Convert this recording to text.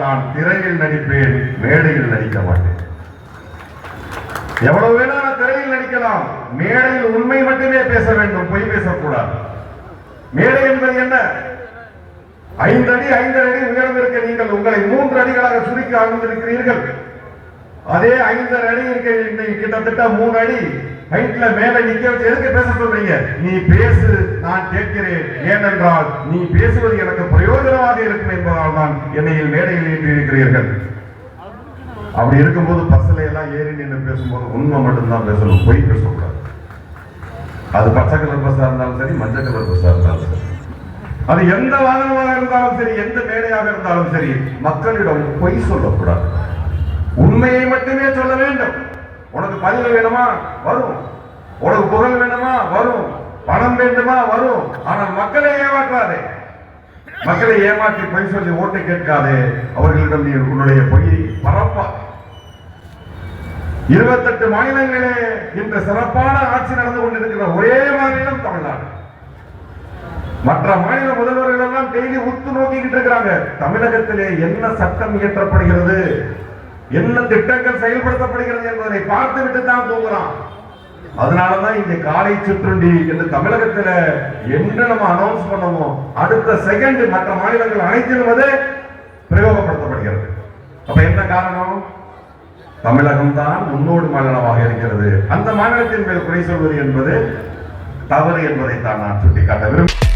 நான் திரையில் நடிப்பேன் மேடையில் நடிக்க மாட்டேன். எவ்வளவு வேணாலும் திரையில் நடிக்கலாம். மேடையில் உண்மை மட்டுமே பேச வேண்டும் பொய் பேசக்கூடாது. மேடை என்பது என்ன? ஐந்து அடி ஐந்து அடி உயரம் இருக்க நீங்கள் உங்களை மூன்று அடிகளாக சுருக்கி அமர்ந்திருக்கிறீர்கள். அதே ஐந்து அடி இருக்க கிட்டத்தட்ட மூணு அடி. ஹைட்ல மேல நிக்க வச்சு எதுக்கு பேச சொல்றீங்க? நீ பேசு நான் கேட்கிறேன். ஏனென்றால் நீ பேசுவது எனக்கு பிரயோஜனமாக இருக்கும் என்பதால் தான் என்னை மேடையில் ஏற்றி இருக்கிறீர்கள் அப்படி இருக்கும்போது பஸ்ல எல்லாம் ஏறி நின்று பேசும்போது உண்மை மட்டும்தான் பேசணும் பொய் பேசக்கூடாது. அது பச்சை கலர் பஸ்ஸா இருந்தாலும் சரி மஞ்சள் கலர் பஸ்ஸா இருந்தாலும் சரி. அது எந்த வாகனமாக இருந்தாலும் சரி எந்த மேடையாக இருந்தாலும் சரி மக்களிடம் பொய் சொல்லக்கூடாது. உண்மையை மட்டுமே சொல்ல வேண்டும். உனக்கு பதில் வேணுமா? வரும். உனக்கு புகழ் வேணுமா? வரும். பணம் வேண்டுமா? வரும். ஆனால் மக்களை ஏமாற்றாதே. மக்களை ஏமாற்றி பொய் சொல்லி ஓட்டு கேட்காதே அவர்களிடம் நீ உன்னுடைய பொய்யை பரப்பா. இருபத்தெட்டு மாநிலங்களே இன்று சிறப்பான ஆட்சி நடந்து கொண்டிருக்கிற ஒரே மாநிலம் தமிழ்நாடு. மற்ற மாநில முதல்வர்கள் எல்லாம் டெய்லி உத்து நோக்கிக்கிட்டு இருக்கிறாங்க. தமிழகத்திலே என்ன சட்டம் இயற்றப்படுகிறது? என்ன திட்டங்கள் செயல்படுத்தப்படுகிறது என்பதை பார்த்து விட்டு தான் தூங்குறான். அதனாலதான் இந்த காலை சிற்றுண்டி என்று தமிழகத்துல என்ன நம்ம அனௌன்ஸ் பண்ணமோ அடுத்த செகண்ட் மற்ற மாநிலங்கள் அனைத்திலும் அது பிரயோகப்படுத்தப்படுகிறது. அப்ப என்ன காரணம்? தமிழகம் தான் முன்னோடு மாநிலமாக இருக்கிறது. அந்த மாநிலத்தின் மேல் குறை சொல்வது என்பது தவறு என்பதை தான் நான் சுட்டிக்காட்ட விரும்புகிறேன்.